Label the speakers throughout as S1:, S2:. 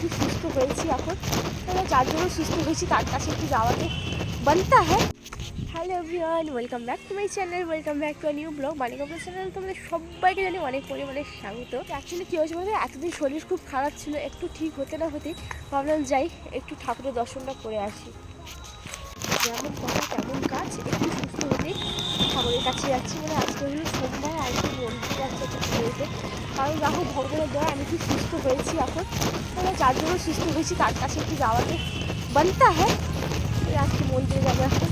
S1: কি সুস্থ হয়েছি এখন। তাহলে যার জন্য সুস্থ হয়েছি, তার কাছে একটু যাওয়াতে বানতা হ্যাঁ। Hello everyone welcome back to my channel welcome back to new blog Manik আপনার চ্যানেল তোমাদের সবাইকে জানি অনেক পরিমাণে স্বাগত। অ্যাকচুয়ালি কী হয়েছে বলতে, এতদিন শরীর খুব খারাপ ছিল, একটু ঠিক হতে না হতে ভাবলাম যাই, একটু ঠাকুরের দর্শনটা করে আসি। যেমন কথা, তেমন কাজ। একটু সুস্থ হতে ঠাকুরের কাছে যাচ্ছি মানে আজকে হলো সোমবার, আর একটু মন্দির যাচ্ছে একটু পুজোতে কারণ দেখো, ভগবানের দয়া, আমি কি সুস্থ হয়েছি এখন। মানে যার জন্য সুস্থ হয়েছি, তার কাছে একটু যাওয়াতে বানতা হ্যাঁ আজকে মন্দিরে যাব এখন।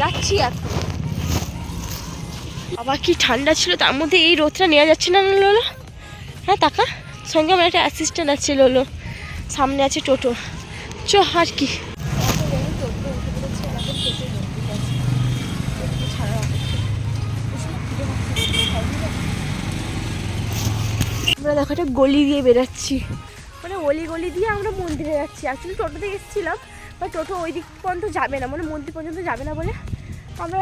S1: যাচ্ছি এখন। আবার কি ঠান্ডা ছিল, তার মধ্যে এই রোদটা নেওয়া যাচ্ছে না না, লোলো? হ্যাঁ টাকা সঙ্গে আমার একটা অ্যাসিস্ট্যান্ট আছে, লোলো। সামনে আছে টোটো। চ, আর কি। আমরা দেখো একটা গলি দিয়ে বেরাচ্ছি। মানে অলি গলি দিয়ে আমরা মন্দিরে যাচ্ছি। অ্যাকচুয়ালি টোটোতে এসেছিলাম বা টোটো ওই দিক পর্যন্ত যাবে না। মানে মন্দির পর্যন্ত যাবে না বলে আমরা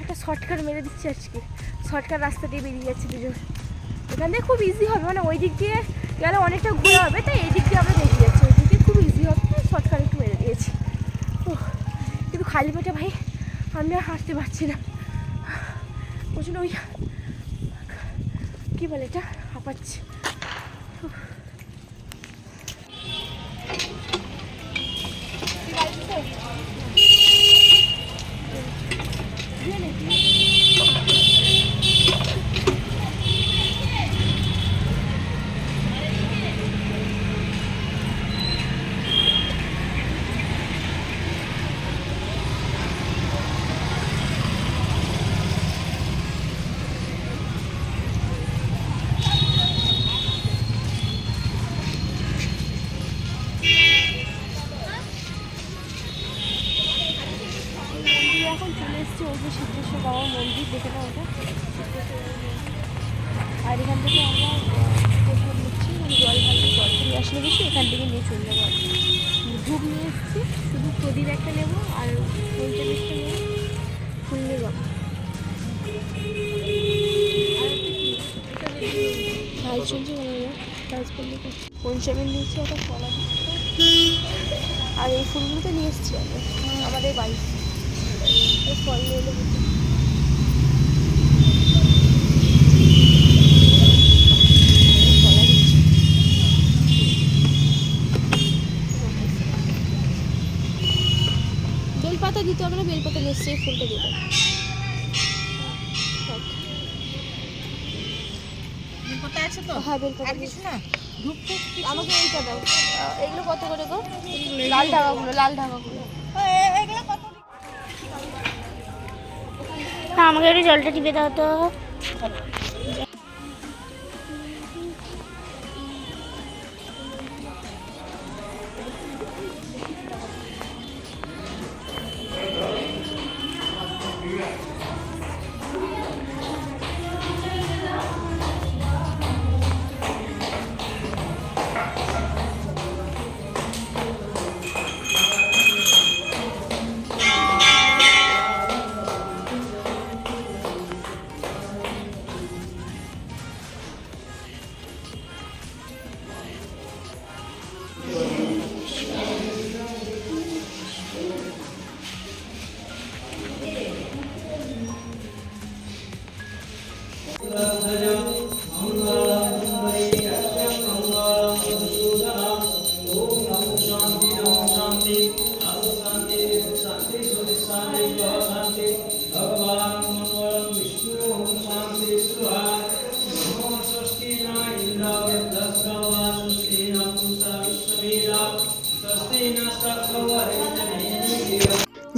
S1: একটা শর্টকাট মেরে দিচ্ছি আজকে। শর্টকাট রাস্তা দিয়ে বেরিয়ে যাচ্ছি দুজন। এখান থেকে খুব ইজি হবে। মানে ওই দিক দিয়ে গেলে অনেকটা ঘোরা হবে, তাই এই দিক দিয়ে আমরা বেরিয়ে যাচ্ছি। ওই দিক দিয়ে খুব ইজি হবে শর্টকাট একটু মেরে খালি পেটে ভাই আমি আর হাসতে পারছি না। প্রচণ্ড ওই কী বলে এটা হাঁপাচ্ছি। ওই বাবা মন্দির দেখে না ওটা। আর এখান থেকে আমরা প্রসাদ নিচ্ছি মানে জল ঢালতে জল নিয়ে আসলে বেশি এখান থেকে নিয়ে চলে যাব ধূপ নিয়ে এসেছি, শুধু প্রদীপ একটা নেব আর পঞ্চমিশটা নেব। ফুল নিয়ে যাব ভাই চলছে পঞ্চমী নিয়েছি একটা কলা আর এই ফুলগুলো তো নিয়ে এসেছি আমরা, আমাদের বাড়ি এই ফল নিয়ে এলে হতো। কলা দিচ্ছি। বেলপাতা দিতে হবে না বেলপাতা এই ফুলটা দিয়ে দেবো থাক।
S2: কোথায় আছে তো?
S1: হ্যাঁ বেলপাতা? আমাকে এইটা দাও। এগুলো কত করে গো? লাল ঢাকাগুলো লাল ঢাকাগুলো।
S3: আমাকে একটু জলটা টিপে দাও তো।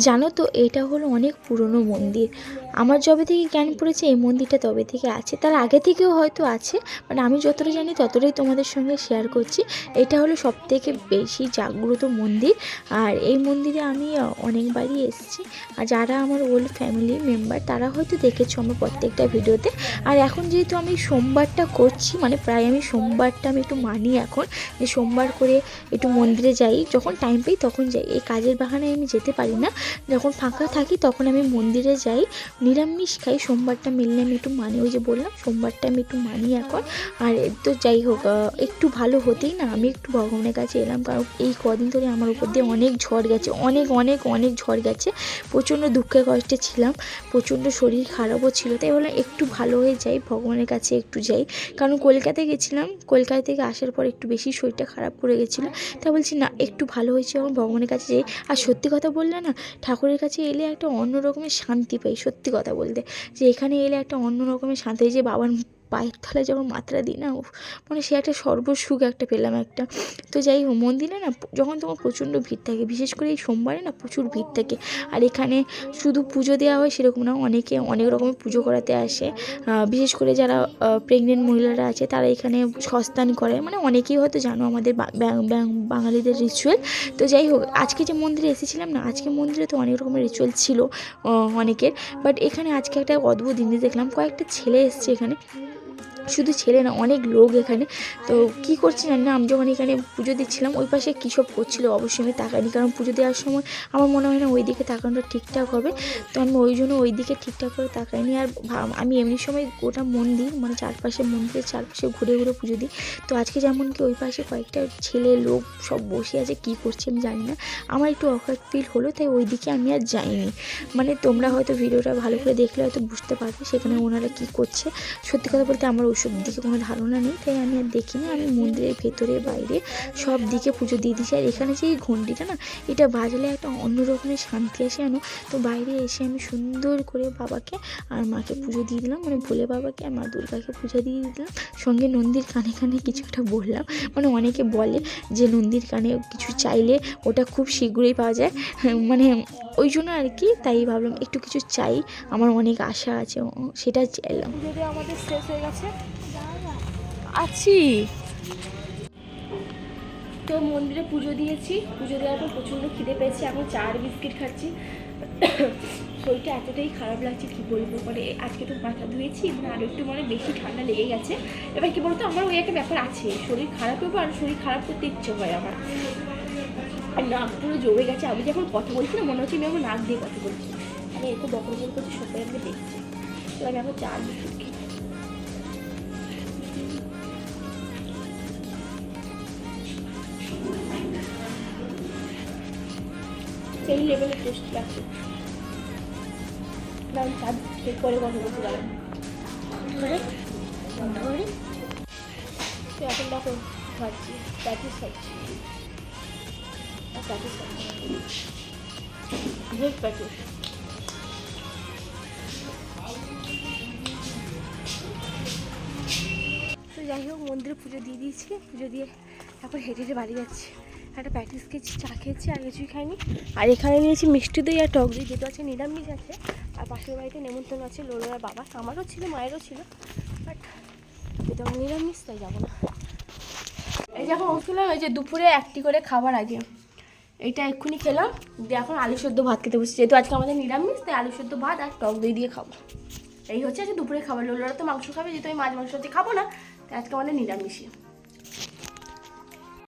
S3: জানো তো এটা হলো অনেক পুরনো মন্দির। আমার যবে থেকে জ্ঞান পড়েছে এই মন্দিরটা তবে থেকে আছে। তার আগে থেকেও হয়তো আছে মানে আমি যতটা জানি ততটাই তোমাদের সঙ্গে শেয়ার করছি। এটা হলো সব থেকে বেশি জাগ্রত মন্দির। আর এই মন্দিরে আমি অনেকবারই এসেছি। আর যারা আমার ওল্ড ফ্যামিলি মেম্বার তারা হয়তো দেখেছ আমার প্রত্যেকটা ভিডিওতে। আর এখন যেহেতু আমি সোমবারটা করছি মানে প্রায় আমি সোমবারটা আমি একটু মানি এখন যে সোমবার করে একটু মন্দিরে যাই। যখন টাইম পাই তখন যাই। এই কাজের বাহানায় আমি যেতে পারি না। যখন ফাঁকা থাকি তখন আমি মন্দিরে যাই। নিরামিষ খাই, সোমবারটা মিললে আমি একটু মানি, ওই যে বললাম, সোমবারটা আমি একটু মানি এখন। আর তো যাই হোক একটু ভালো হতেই না, আমি একটু ভগবানের কাছে এলাম, কারণ এই কদিন ধরে আমার উপর দিয়ে অনেক ঝড় গেছে, অনেক অনেক অনেক ঝড় গেছে। প্রচণ্ড দুঃখে কষ্টে ছিলাম, প্রচণ্ড শরীর খারাপও ছিল, তাই বললাম একটু ভালো হয়ে যাই, ভগবানের কাছে একটু যাই। কারণ কলকাতায় গেছিলাম, কলকাতা থেকে আসার পর একটু বেশি শরীরটা খারাপ করে গেছিল, তাই বলছি না, একটু ভালো হয়েছে যখন ভগবানের কাছে যাই। আর সত্যি কথা বললে না, ঠাকুরের কাছে এলে একটা অন্য রকমের শান্তি পাই, সত্যি কথা বলতে। যে এখানে এলে একটা অন্য রকমের শান্তি যে বাবার পায়ের তলায় যখন মাত্রা দিই না মানে সে একটা সর্বসুখ একটা পেলাম একটা। তো যাই হোক, মন্দিরে না যখন তোমার প্রচণ্ড ভিড় থাকে। বিশেষ করে এই সোমবারে না প্রচুর ভিড় থাকে। আর এখানে শুধু পুজো দেওয়া হয় সেরকম না, অনেকে অনেক রকমের পুজো করাতে আসে। বিশেষ করে যারা প্রেগনেন্ট মহিলারা আছে, তারা এখানে সস্তান করে। মানে অনেকেই হয়তো জানো আমাদের বাঙালিদের রিচুয়াল তো যাই হোক, আজকে যে মন্দিরে এসেছিলাম না, আজকে মন্দিরে তো অনেক রকমের রিচুয়াল ছিল অনেকের। বাট এখানে আজকে একটা অদ্ভুত জিনিস দেখলাম। কয়েকটা ছেলে এসছে এখানে। শুধু ছেলে না, অনেক লোক এখানে। তো কী করছে না, আমি যখন এখানে পুজো দিচ্ছিলাম, ওই পাশে কী সব করছিল অবশ্যই আমি তাকাইনি। কারণ পুজো দেওয়ার সময় আমার মনে হয় না ওই দিকে তাকানোটা ঠিকঠাক হবে। তো আমি ওই জন্য ওই দিকে ঠিকঠাক করে তাকাইনি। আর আমি এমনি সময় গোটা মন্দির মানে চারপাশে মন্দিরের চারপাশে ঘুরে ঘুরে পুজো দিই। তো আজকে যেমন কি ওই পাশে কয়েকটা ছেলে লোক সব বসে আছে, কী করছে আমি জানি না। আমার একটু অকাট ফিল হলো, তাই ওই দিকে আমি আর যাইনি। মানে তোমরা হয়তো ভিডিওটা ভালো করে দেখলে হয়তো বুঝতে পারবে সেখানে ওনারা কী করছে। সত্যি কথা বলতে আমার ওইসব দিকে কোনো ধারণা নেই, তাই আমি আর দেখিনি। আমি মন্দিরের ভেতরে, বাইরে সব দিকে পুজো দিয়ে দিয়েছি। আর এখানে যে এই ঘন্টিটা না, এটা বাজলে একটা অন্য রকমের শান্তি আসে জানো? তো বাইরে এসে আমি সুন্দর করে বাবাকে আর মাকে পুজো দিয়ে দিলাম। মানে ভোলে বাবাকে আর মা দুর্গাকে পুজো দিয়ে দিলাম। সঙ্গে নন্দীর কানে কানে কিছু একটা বললাম। মানে অনেকে বলে যে, নন্দীর কানে কিছু চাইলে ওটা খুব শীঘ্রই পাওয়া যায়। মানে ওই জন্য আর কি তাই ভাবলাম একটু কিছু চাই। আমার অনেক আশা আছে সেটা চাইলাম।
S1: আমাদের শেষ হয়ে গেছে। আছি। তো মন্দিরে পুজো দিয়েছি। পুজো দেওয়ার পর প্রচণ্ড খিদে পেয়েছি। এখন চা আর বিস্কিট খাচ্ছি। শরীরটা এতটাই খারাপ লাগছে কি বলব? মানে আজকে তো মাথা ধুয়েছি মানে আরও একটু মানে বেশি ঠান্ডা লেগে গেছে। এবার কি বলতো? আমার ওই একটা ব্যাপার আছে শরীর খারাপ হবে আর শরীর খারাপ করতে ইচ্ছে হয় আমার। আর নাক পুরো জমে গেছে। আমি যখন কথা বলছি না মনে হচ্ছে আমি আমার নাক দিয়ে কথা বলছি। আমি এত বকর বকর করছি সবাই আমাকে দেখছি। তো আমি এখন চা বিস্কিট সেই লেভেলের টেস্ট লাগছে। আমি চাঁদ চেক করে কথা বলতে পারলাম ধরে ধরে। তো এখন দেখো খাচ্ছি প্যাটিস খাচ্ছি তো যাই হোক, মন্দিরে পুজো দিয়ে দিয়েছি। পুজো দিয়ে তারপর হেঁটে হেঁটে বাড়ি যাচ্ছি। একটা প্যাটিস খেয়েছি, চা খেয়েছি, আর কিছুই খাইনি। আর এখানে নিয়েছি মিষ্টি দই আর টক দই যেটা আছে নিরামিষ আছে। আর পাশের বাড়িতে নেমন্তন্ন আছে লোলোরা বাবা। আমারও ছিল, মায়েরও ছিল। বাট আমার নিরামিষ, তাই যাব না। এই যে এখন উঠলাম এই যে দুপুরে একটি করে খাবার আগে। এইটা এক্ষুনি খেলাম, দিয়ে এখন আলু সেদ্ধ ভাত খেতে বসছি। যেহেতু আজকে আমাদের নিরামিষ, তাই আলু সেদ্ধ ভাত আর টক দই দিয়ে খাব। এই হচ্ছে আজকে দুপুরে খাবার। লোলোরা তো মাংস খাবে, যেহেতু আমি মাছ মাংস হচ্ছে খাব না, তাই আজকে আমাদের নিরামিষই।